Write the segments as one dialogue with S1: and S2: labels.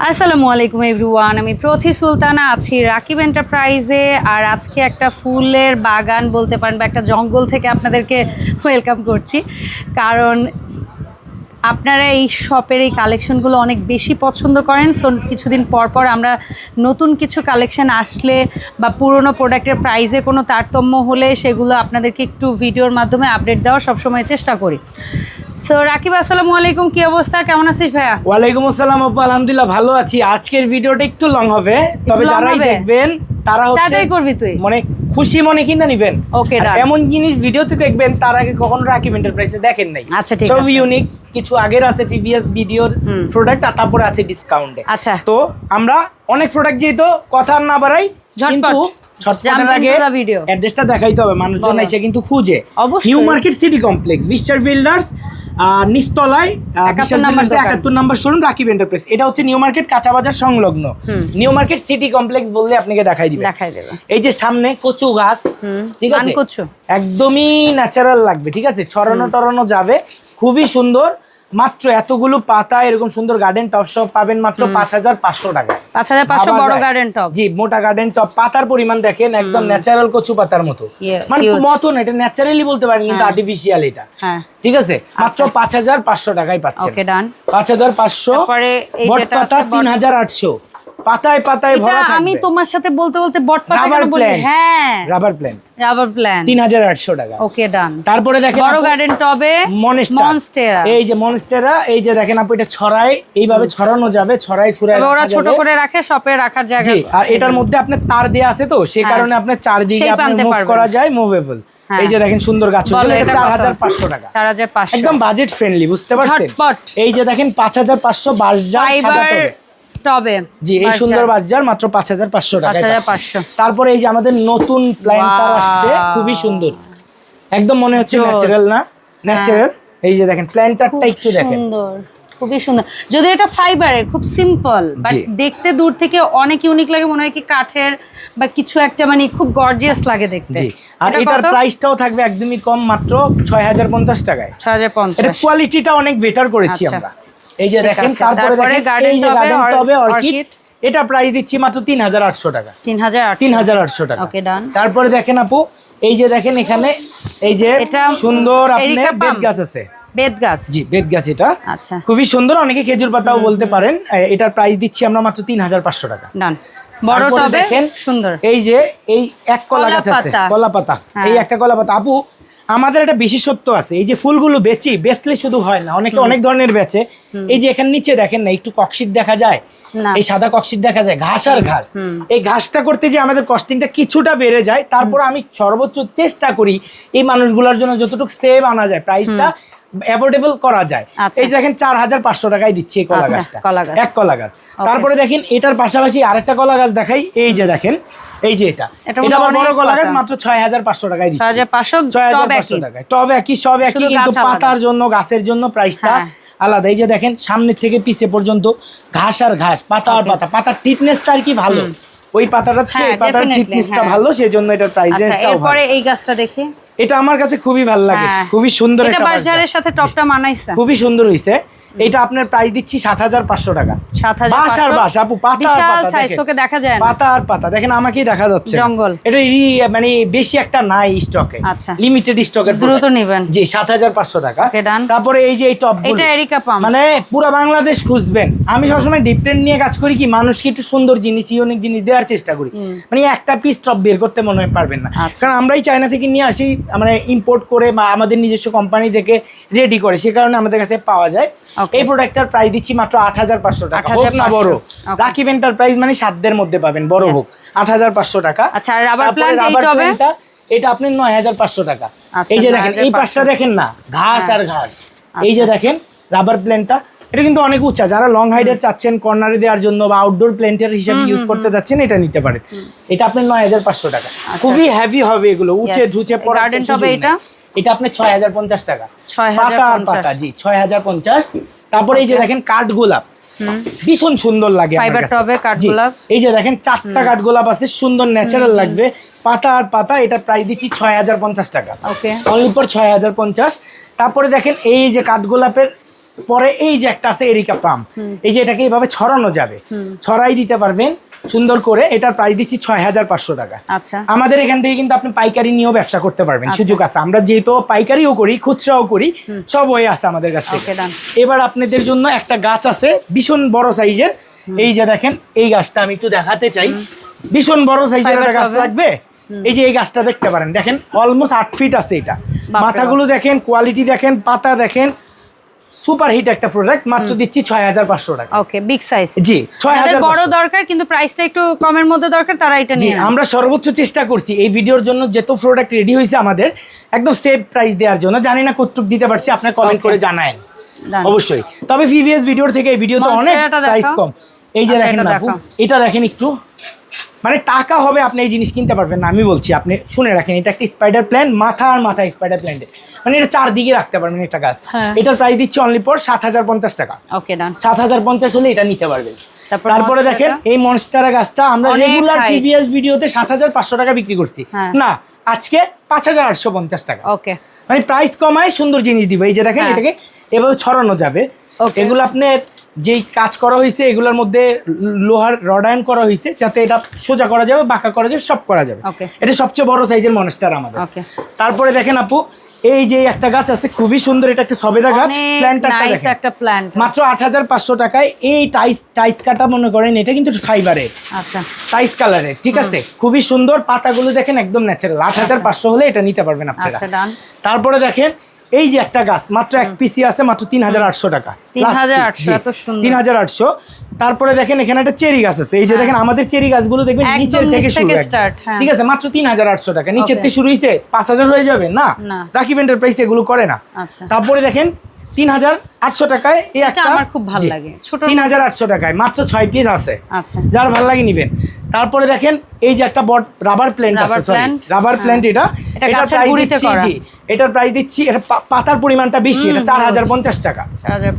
S1: আসসালামু আলাইকুম এভরিওয়ান, আমি প্রথি সুলতানা, আছি রাকিব এন্টারপ্রাইজে। আর আজকে একটা ফুলের বাগান বলতে পারেন বা একটা জঙ্গল থেকে আপনাদেরকে ওয়েলকাম করছি। কারণ আপনারা এই শপের এই কালেকশনগুলো অনেক বেশি পছন্দ করেন সো কিছুদিন পর পর আমরা নতুন কিছু কালেকশন আসলে বা পুরনো প্রোডাক্টের প্রাইসে কোনো তারতম্য হলে সেগুলো আপনাদেরকে একটু ভিডিওর মাধ্যমে আপডেট দেওয়ার সবসময় চেষ্টা করি। সো রাকিব আসসালামু আলাইকুম কী অবস্থা? কেমন আছিস ভাইয়া?
S2: ওয়ালাইকুম আসসালাম আপু আলহামদুলিল্লাহ ভালো আছি। আজকের ভিডিওটা একটু লং হবে তবে যারাই দেখবেন তারা হচ্ছে
S1: করবি তুই?
S2: মানে খুশি মনে কিনা নিবেন
S1: done.
S2: এমন জিনিস ভিডিওতে দেখবেন তার আগে কখনো রাকিব এন্টারপ্রাইজে দেখেন নাই
S1: আচ্ছা, ঠিক
S2: সব। ইউনিক কিছু আগের আছে প্রিভিয়াস ভিডিওর প্রোডাক্ট আর তারপরে আছে ডিসকাউন্টে
S1: আচ্ছা।
S2: তো আমরা অনেক প্রোডাক্ট যেহেতু কথা না বাড়াই। কিন্তু ছটপটের আগে. অ্যাড্রেসটা দেখাইতে হবে মানুষজন এসে কিন্তু খুঁজে। New Market City Complex Biswas builders নিস্তলায়
S1: একাত্তর নাম্বার
S2: শোরুম রাকিব এন্টারপ্রাইজ এটা হচ্ছে নিউ মার্কেট কাঁচা বাজার সংলগ্ন নিউ মার্কেট সিটি কমপ্লেক্স বললে আপনাকে দেখাই দিবে। এই যে সামনে কচু গাছ ঠিক আছে। একদমই ন্যাচারাল লাগবে ঠিক আছে? ছড়ানো টরানো যাবে খুবই সুন্দর। মাত্র এতগুলো পাতা এরকম সুন্দর গার্ডেন টপ সব পাবেন মাত্র পাঁচ হাজার পাঁচশো টাকা
S1: পাঁচ হাজার পাঁচশো বড় গার্ডেন টপ
S2: জি মোটা গার্ডেন টপ পাতার পরিমাণ দেখেন একদম ন্যাচারাল কচু পাতার মতো। মানে
S1: মতো
S2: না এটা ন্যাচারালি বলতে পারেন কিন্তু আর্টিফিশিয়াল এটা।
S1: হ্যাঁ।
S2: ঠিক আছে? মাত্র পাঁচ হাজার পাঁচশো টাকায়
S1: পাচ্ছে
S2: পাঁচ হাজার পাঁচশো বট পাতা তিন হাজার আটশো। পাতায় পাতায় ভরা
S1: আমি তোমার সাথে বলতে বলতে বট পাতা কেন বলি? হ্যাঁ।
S2: রাবার প্ল্যান
S1: রাবার প্ল্যান
S2: তিন হাজার আটশো টাকা।
S1: ওকে ডান
S2: তারপরে দেখেন
S1: বড় গার্ডেন টবে
S2: মনস্টার এই যে মনস্টেরা এই যে দেখেন আপু এটা ছড়ায় এইভাবে ছড়ানো যাবে ছড়ায়
S1: ওরা ছোট করে রাখে শপে রাখার জায়গা।
S2: আর এটার মধ্যে আপনার তার দেয়া আছে তো সেই
S1: হ্যাঁ।
S2: কারণে আপনার চারদিকে আপনি মুভ করা যায় মুভেবল
S1: হ্যাঁ।
S2: এই যে দেখেন সুন্দর গাছ
S1: বলো,
S2: এটা
S1: এটা
S2: চার
S1: কত?
S2: হাজার পাঁচশো টাকা।
S1: চার হাজার পাঁচশো।
S2: একদম বাজেট ফ্রেন্ডলি বুঝতে পারছেন? এই যে দেখেন পাঁচ হাজার পাঁচশো বাসজার সাদা টবে। জি এই সুন্দর বাজার মাত্র পাঁচ হাজার পাঁচশো টাকা
S1: 5,500
S2: তারপরে এই যে আমাদের নতুন আসছে খুবই সুন্দর। একদম মনে হচ্ছে ন্যাচারাল না? ন্যাচারাল এই যে দেখেন প্ল্যান্টারটা একটু দেখেন।
S1: সুন্দর খুবই সুন্দর। যদি এটা খুব সিম্পল বাট দেখতে দূর থেকে অনেক ইউনিক লাগে মনে হয় কি কাঠের বা কিছু একটা মানে খুব গর্জিয়াস লাগে দেখতে।
S2: আর
S1: এটা
S2: এটার? প্রাইসটাও থাকবে একদমই কম মাত্র ছয় হাজার পঞ্চাশ টাকায়।
S1: ছয় হাজার
S2: এটা
S1: পঞ্চাশ
S2: কোয়ালিটিটা অনেক বেটার করেছি
S1: আচ্ছা।
S2: আমরা। এই যে দেখেন তারপরে দেখেন এই যে গার্ডেন টবে অর্কিড এটা প্রাইস দিচ্ছি মাত্র তিন হাজার আটশো টাকা।
S1: তিন হাজার
S2: আটশো। টাকা। তারপরে দেখেন আপু এই যে দেখেন এখানে এই যে সুন্দর আপনি বেত গাছ আছে।
S1: বেদ গাছ?
S2: জি বেত গাছ এটা।
S1: আচ্ছা।
S2: খুবই সুন্দর অনেকে খেজুর পাতাও বলতে পারেন। এটার প্রাইস দিচ্ছি আমরা মাত্র তিন হাজার পাঁচশো টাকা।
S1: ডান বড় টবে সুন্দর।
S2: এই যে এই এক কলা গাছ আছে। কলা পাতা।
S1: হ্যাঁ।
S2: এই একটা কলা পাতা। আপু আমাদের একটা বিশেষত্ব আছে। এই যে ফুলগুলো বেচি বেচলে শুধু হয় না অনেকে অনেক ধরনের বেচে। এই যে এখানে নিচে দেখেন না একটু ককশিট দেখা যায়? এই সাদা ককশিট দেখা যায় ঘাস আর ঘাস। এই ঘাসটা করতে যে আমাদের কস্টিংটা কিছুটা বেড়ে যায় তারপর আমি সর্বোচ্চ চেষ্টা করি এই মানুষগুলোর জন্য যতটুকু সেভ আনা যায় প্রাইসটা অ্যাফোর্ডেবল করা যায়।
S1: আচ্ছা।
S2: এই যে দেখেন চার হাজার পাঁচশো টাকায় দিচ্ছি এই কলা
S1: আচ্ছা,
S2: গাছটা।
S1: গাছ।
S2: এক কলা গাছ। তারপরে দেখেন এটার পাশাপাশি আরেকটা কলা গাছ দেখাই। এই যে দেখেন এই যে এটা।
S1: এটা
S2: আবার বড় কলা গাছ মাত্র ছয় হাজার পাঁচশো টাকায় দিচ্ছি। ছয় হাজার পাঁচশো টাকায়। টব একই সব একই কিন্তু পাতার জন্য গাছের জন্য প্রাইসটা
S1: হ্যাঁ।
S2: আলাদা। এই যে দেখেন সামনের থেকে পিছে পর্যন্ত ঘাস আর ঘাস পাতা আর পাতা। পাতার টিটনেসটা আর কি ভালো। ওই পাতাটার চেয়ে
S1: হ্যাঁ,
S2: পাতার টিটনেসটা
S1: হ্যাঁ।
S2: ভালো সেই জন্য এটার প্রাইস
S1: আচ্ছা এরপরে এই গাছটা দেখি।
S2: এটা আমার কাছে খুবই ভালো লাগে
S1: হ্যাঁ।
S2: খুবই সুন্দর একটা
S1: বাজারের
S2: বাজার।
S1: সাথে টপটা মানাইছে
S2: খুবই সুন্দর হইছে এটা আপনার প্রাইস দিচ্ছি সাত হাজার পাঁচশো টাকা। বাস আর বাস আপু পাতা আর পাতা
S1: তোকে দেখা যায়
S2: পাতা আর পাতা দেখেন আমাকেই দেখা যাচ্ছে।
S1: জঙ্গল।
S2: এটা মানে বেশি একটা নাই স্টকে। লিমিটেড স্টকের
S1: দ্রুত নিবেন।
S2: জি সাত হাজার পাঁচশো টাকা। তারপরে এই যে এই টপ
S1: এটা এরিকা পাম
S2: মানে পুরো বাংলাদেশ খুঁজবেন। আমি সবসময় ডিফারেন্ট নিয়ে কাজ করি কি মানুষকে একটু সুন্দর জিনিস ইউনিক জিনিস দেওয়ার চেষ্টা করি। মানে একটা পিস টপ বের করতে মনে হয় পারবেন না।
S1: আচ্ছা।
S2: কারণ আমরাই চায়না থেকে নিয়ে আসি মানে ইম্পোর্ট করে বা আমাদের নিজস্ব কোম্পানি থেকে রেডি করে সে কারণে আমাদের কাছে পাওয়া যায়. এই প্রোডাক্টটার প্রাইস দিচ্ছি মাত্র আট হাজার পাঁচশো টাকা। হোক না বড়।
S1: Okay.
S2: রাকিব এন্টারপ্রাইজ মানে সাধ্যের মধ্যে পাবেন বড় হোক। আট হাজার পাঁচশো টাকা।
S1: আচ্ছা, আর rubber
S2: তারপরে
S1: plant এই
S2: rubber
S1: টবে?
S2: plant টা, এটা আপনি নয় হাজার পাঁচশো টাকা।
S1: আচ্ছা,
S2: এই যে দেখেন এই
S1: 9,500
S2: পাশটা দেখেন না ঘাস
S1: হ্যাঁ।
S2: আর ঘাস। এই যে দেখেন রাবার প্ল্যান্টটা এটা কিন্তু অনেক উঁচা। যারা লং হাইডে চাচ্ছেন কর্নারে দেওয়ার জন্য বা আউটডোর প্ল্যান্টের হিসেবে ইউজ করতে যাচ্ছেন এটা নিতে পারেন। এটা আপনার নয় হাজার পাঁচশো টাকা। খুবই হেভি হবে এগুলো উঁচে. ধুচে নেই।
S1: এটা?
S2: এটা আপনার ছয় হাজার পঞ্চাশ টাকা। পাতা আর পাতা জি ছয় হাজার পঞ্চাশ। তারপরে এই যে দেখেন কাঠ গোলাপ। ভীষণ সুন্দর লাগে। এই যে দেখেন চারটা কাঠগোলাপ আছে সুন্দর ন্যাচারাল লাগবে। পাতা আর পাতা এটা প্রায় দিচ্ছি ছয় হাজার পঞ্চাশ টাকা।
S1: ওকে
S2: অনলি পর ছয় হাজার পঞ্চাশ। তারপরে দেখেন এই যে কাঠগোলাপের পরে এই যে একটা আছে এরিকা পাম এই যে এটাকে এইভাবে ছড়ানো যাবে। ছড়াই দিতে পারবেন। সুন্দর করে এটার প্রাইস দিচ্ছি ছয় হাজার পাঁচশো টাকা।
S1: আচ্ছা।
S2: আমাদের এখান থেকে কিন্তু আপনি পাইকারি নিয়েও ব্যবসা করতে পারবেন
S1: আচ্ছা।
S2: সুযোগ আছে। আমরা যেহেতু পাইকারিও করি খুচরাও করি সব ওয়ে আছে আমাদের কাছ থেকে। এবার আপনাদের জন্য একটা গাছ আছে ভীষণ বড় সাইজের। এই যে দেখেন এই গাছটা আমি একটু দেখাতে চাই। ভীষণ বড় সাইজের একটা গাছ লাগবে? এই যে এই গাছটা দেখতে পারেন দেখেন অলমোস্ট আট ফিট আছে এটা। মাথাগুলো দেখেন কোয়ালিটি দেখেন পাতা দেখেন সুপার হিট একটা প্রোডাক্ট মাত্র দিচ্ছি ছয় হাজার পাঁচশো টাকা।
S1: ওকে বিগ সাইজ
S2: জি ছয়
S1: যাদের
S2: হাজার
S1: বড় দরকার কিন্তু প্রাইসটা একটু কমের মধ্যে দরকার তারা এটা নিয়ে
S2: আমরা সর্বোচ্চ চেষ্টা করছি এই ভিডিওর জন্য যত প্রোডাক্ট রেডি হয়েছে আমাদের একদম সেভ প্রাইস দেওয়ার জন্য। জানি না কতটুক দিতে পারছি আপনার কমেন্ট করে
S1: Done.
S2: অবশ্যই। তবে প্রিভিয়াস ভিডিওর থেকে এই ভিডিওতে অনেক প্রাইস কম। এই যে
S1: আচ্ছা,
S2: দেখেন।
S1: এটা
S2: দেখেন একটু। মানে টাকা হবে আপনি এই জিনিস কিনতে পারবেন না। আমি বলছি আপনি শুনে রাখেন এটা একটা স্পাইডার প্ল্যান মাথা আর মাথা স্পাইডার প্ল্যান্টে মানে এটা চারদিকে রাখতে পারবেন একটা গাছ।
S1: হ্যাঁ।
S2: এটার প্রাইস দিচ্ছে অনলি পর সাত হাজার পঞ্চাশ টাকা।
S1: ওকে ডান
S2: সাত হাজার পঞ্চাশ হলে এটা নিতে পারবেন।
S1: তারপরে
S2: দেখেন এই মনস্টারা গাছটা আমরা রেগুলার। প্রিভিয়াস ভিডিওতে সাত হাজার পাঁচশো টাকা বিক্রি করছি।
S1: হ্যাঁ।
S2: না আজকে পাঁচ হাজার আটশো পঞ্চাশ টাকা।
S1: ওকে
S2: মানে প্রাইস কমায় সুন্দর জিনিস দিব। এই যে দেখেন
S1: হ্যাঁ।
S2: এটাকে এভাবে ছড়ানো যাবে. এগুলো আপনার যেই কাজ করা হয়েছে এগুলোর মধ্যে লোহার রডায়ন করা হয়েছে যাতে এটা সোজা করা যাবে বাঁকা করা যাবে সব করা যাবে। এটা সবচেয়ে বড় সাইজের মনস্টার আমাদের। তারপরে দেখেন আপু এই যে একটা গাছ আছে খুবই সুন্দর এটা একটা সবেদা গাছ
S1: অনেক
S2: প্ল্যান্টারটা দেখেন।
S1: একটা প্ল্যান্ট
S2: মাত্র আট হাজার পাঁচশো টাকায় এই টাইস টাইস কাটা মনে করেন এটা কিন্তু ফাইবারের
S1: আচ্ছা।
S2: টাইস কালারের ঠিক আছে? খুবই সুন্দর পাতাগুলো দেখেন একদম ন্যাচারাল আট হাজার পাঁচশো হলে এটা নিতে পারবেন আপনারা।
S1: আচ্ছা ডান
S2: তারপরে দেখেন এই যে একটা গাছ মাত্র এক পিসি আছে মাত্র তিন হাজার আটশো টাকা।
S1: 3,800 এত সুন্দর।
S2: তিন হাজার আটশো। তারপরে দেখেন এখানে একটা চেরি গাছ আছে। এই যে দেখেন আমাদের চেরি গাছগুলো দেখবেন নিচের থেকে শুরু
S1: হ্যাঁ।
S2: ঠিক আছে? মাত্র তিন হাজার আটশো টাকা। নিচের থেকে শুরু হয়েছে পাঁচ হাজার হয়ে যাবে? না।
S1: না।
S2: রাকিব এন্টারপ্রাইজ এগুলো করে না।
S1: আচ্ছা।
S2: তারপরে দেখেন তিন হাজার আটশো টাকায় এই একটা
S1: আমার খুব ভালো লাগে। ছোট-
S2: তিন হাজার আটশো টাকায় মাত্র ছয় পিস আছে।
S1: আচ্ছা।
S2: যার ভালো লাগে নিবেন। তারপরে দেখেন এই যে একটা বট রাবার প্ল্যান্ট আছে রাবার
S1: হ্যাঁ।
S2: প্ল্যান্ট এটা।
S1: এটা গাছের গুঁড়িতে করা।
S2: এটার প্রাইস দিচ্ছি এটা পাতার পরিমাণটা বেশি এটা চার হাজার পঞ্চাশ টাকা।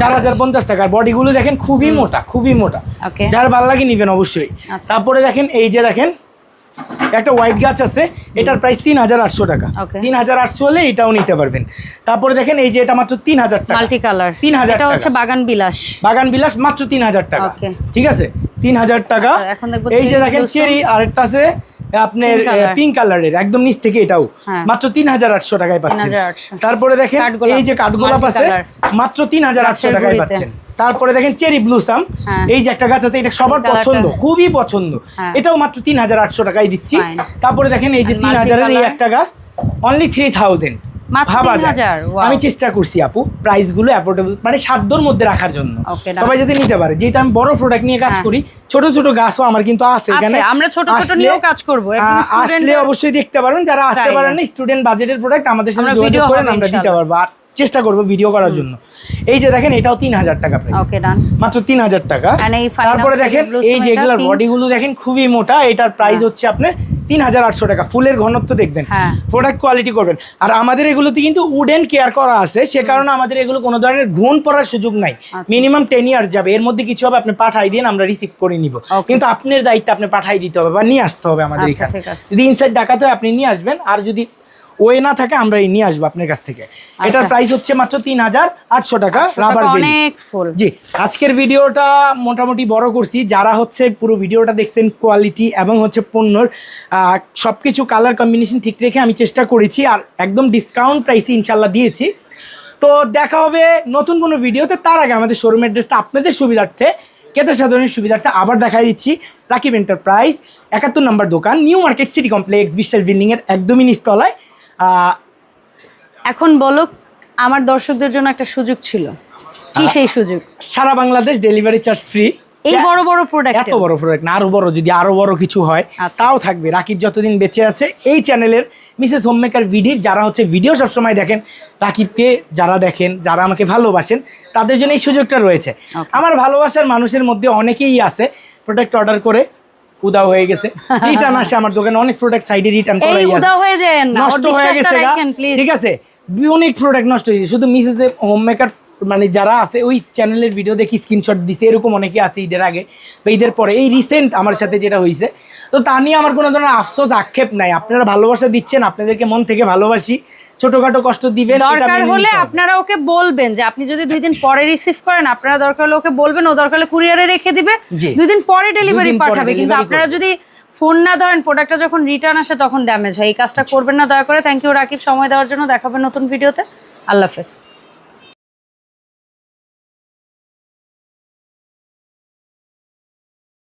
S2: চার হাজার পঞ্চাশ। টাকা। বডিগুলো দেখেন খুবই মোটা খুবই মোটা। যার ভালো লাগে নিবেন অবশ্যই।
S1: আচ্ছা।
S2: তারপরে দেখেন এই যে দেখেন একটা হোয়াইট গাছ আছে এটার প্রাইস তিন হাজার আটশো টাকা। তিন হাজার আটশো হলে এটাও নিতে পারবেন। তারপরে দেখেন এই যে এটা মাত্র তিন হাজার টাকা।
S1: মাল্টি কালার
S2: 3,000
S1: এটা হচ্ছে
S2: টাকা।
S1: বাগান বিলাস।
S2: বাগান বিলাস মাত্র তিন হাজার টাকা। ঠিক আছে? তিন হাজার টাকা।
S1: আচ্ছা,
S2: এই যে দেখেন। চেরি আরেকটা আছে। আপনার পিঙ্ক কালারের একদম নিচ থেকে এটাও।
S1: হ্যাঁ।
S2: মাত্র তিন হাজার আটশো টাকায় পাচ্ছেন। তারপরে দেখেন এই যে কাঠগোলাপ আছে মাত্র তিন হাজার আটশো টাকায় পাচ্ছেন। তারপরে দেখেন চেরি ব্লুসাম
S1: হ্যাঁ।
S2: এই যে একটা গাছ আছে এটা সবার পছন্দ খুবই পছন্দ।
S1: হ্যাঁ।
S2: এটাও মাত্র তিন হাজার আটশো টাকায় দিচ্ছি। তারপরে দেখেন এই যে তিন হাজারের এই একটা গাছ অনলি থ্রি থাউজেন্ড ভাবা যায়। আমি চেষ্টা করছি আপু প্রাইসগুলো অ্যাফোর্ডেবল মানে সাধ্যর মধ্যে রাখার জন্য। সবাই যাতে নিতে পারে যেহেতু আমি বড় প্রোডাক্ট নিয়ে কাজ
S1: হ্যাঁ।
S2: করি ছোট ছোট গাছও আমার কিন্তু আছে এখানে।
S1: আমরা ছোট ছোট নিয়েও কাজ করব।
S2: আসলে অবশ্যই দেখতে পারবেন যারা আসতে পারেন না স্টুডেন্ট বাজেটের প্রোডাক্ট আমাদের সাথে যোগাযোগ করেন আমরা দিতে পারব। আর চেষ্টা করব ভিডিও করার জন্য। এই যে দেখেন এটাও তিন হাজার টাকা মাত্র তিন হাজার টাকা তারপরে দেখেন এই যেগুলোর? বডিগুলো দেখেন খুবই মোটা। এটার প্রাইস হচ্ছে আপনার তিন হাজার আটশো টাকা। ফুলের ঘনত্ব দেখবেন
S1: হ্যাঁ।
S2: প্রোডাক্ট কোয়ালিটি করবেন। আর আমাদের এগুলোতে কিন্তু উডেন কেয়ার করা আছে। সে কারণে আমাদের এগুলো কোনো ধরনের ঘুণ পড়ার সুযোগ নাই। মিনিমাম টেন ইয়ার যাবে। এর মধ্যে কিছু হবে আপনি পাঠাই দিন আমরা রিসিভ করে নিব। কিন্তু আপনার দায়িত্ব আপনি পাঠাই দিতে হবে বা নিয়ে আসতে হবে আমাদের
S1: আচ্ছা,
S2: এখানে। যদি ইনসাইড ডাকাতে হয় আপনি নিয়ে আসবেন। আর যদি ওয়ে না থাকে আমরা এই নিয়ে আসব আপনার কাছ থেকে। এটার
S1: আচ্ছা।
S2: প্রাইস হচ্ছে মাত্র তিন হাজার আটশো টাকা রাবার
S1: ফুল।
S2: জি আজকের ভিডিওটা মোটামুটি বড় করছি। যারা হচ্ছে পুরো ভিডিওটা দেখছেন কোয়ালিটি এবং হচ্ছে পণ্যর সব কিছু কালার কম্বিনেশন ঠিক রেখে আমি চেষ্টা করেছি আর একদম ডিসকাউন্ট প্রাইসে ইনশাল্লাহ দিয়েছি। তো দেখা হবে নতুন কোনো ভিডিওতে। তার আগে আমাদের শোরুম অ্যাড্রেসটা আপনাদের সুবিধার্থে কেতে সাধারণের সুবিধার্থে আবার দেখাই দিচ্ছি। রাকিব এন্টারপ্রাইজ একাত্তর নম্বর দোকান নিউ মার্কেট সিটি কমপ্লেক্স বিশ্বাস বিল্ডিংয়ের একদমই নিচতলায়।
S1: এখন বলো আমার দর্শকদের জন্য একটা সুযোগ ছিল। কি সেই সুযোগ?
S2: সারা বাংলাদেশ ডেলিভারি চার্জ ফ্রি
S1: এই বড় বড় প্রোডাক্ট
S2: এত বড় প্রোডাক্ট না আরও বড় যদি আরও বড় কিছু হয়
S1: আচ্ছা।
S2: তাও থাকবে। রাকিব যতদিন বেঁচে আছে এই চ্যানেলের মিসেস হোমমেকার ভিডির যারা হচ্ছে ভিডিও সবসময় দেখেন রাকিবকে যারা দেখেন যারা আমাকে ভালোবাসেন তাদের জন্য এই সুযোগটা রয়েছে। আমার ভালোবাসার মানুষের মধ্যে অনেকেই আছে প্রোডাক্ট অর্ডার করে উদাও হয়ে গেছে। রিটার্ন আসে আমার দোকানে অনেক প্রোডাক্ট সাইডে রিটার্ন
S1: উদা হয়ে যায় না
S2: নষ্ট হয়ে গেছে। ঠিক আছে? অনেক প্রোডাক্ট নষ্ট হয়েছে শুধু মিসেস হোম মেকার মানে যারা আছে ওই চ্যানেলের ভিডিও দেখি স্ক্রিনশট দিছে এরকম অনেকে আছে ঈদের আগে। বা ঈদের পরে এই রিসেন্ট আমার সাথে যেটা হয়েছে তো তা নিয়ে আমার কোনো ধরনের আফসোস আক্ষেপ নাই। আপনারা ভালোবাসা দিচ্ছেন আপনাদেরকে মন থেকে ভালোবাসি। ছোটখাটো কষ্ট দিবেন
S1: দরকার হলে আপনারা ওকে বলবেন যে আপনি যদি দুই দিন পরে রিসিভ করেন আপনারা দরকার হলে ওকে বলবেন ও দরকার হলে কুরিয়ারে রেখে দিবে। দুই দিন পরে ডেলিভারি পাঠাবে কিন্তু আপনারা যদি ফোন না ধরেন প্রোডাক্টটা যখন রিটার্ন আসে তখন ড্যামেজ হয়। এই কাজটা করবেন না দয়া করে। Thank you Rakib. সময় দেওয়ার জন্য দেখাবেন নতুন ভিডিওতে আল্লাহ হাফেজ।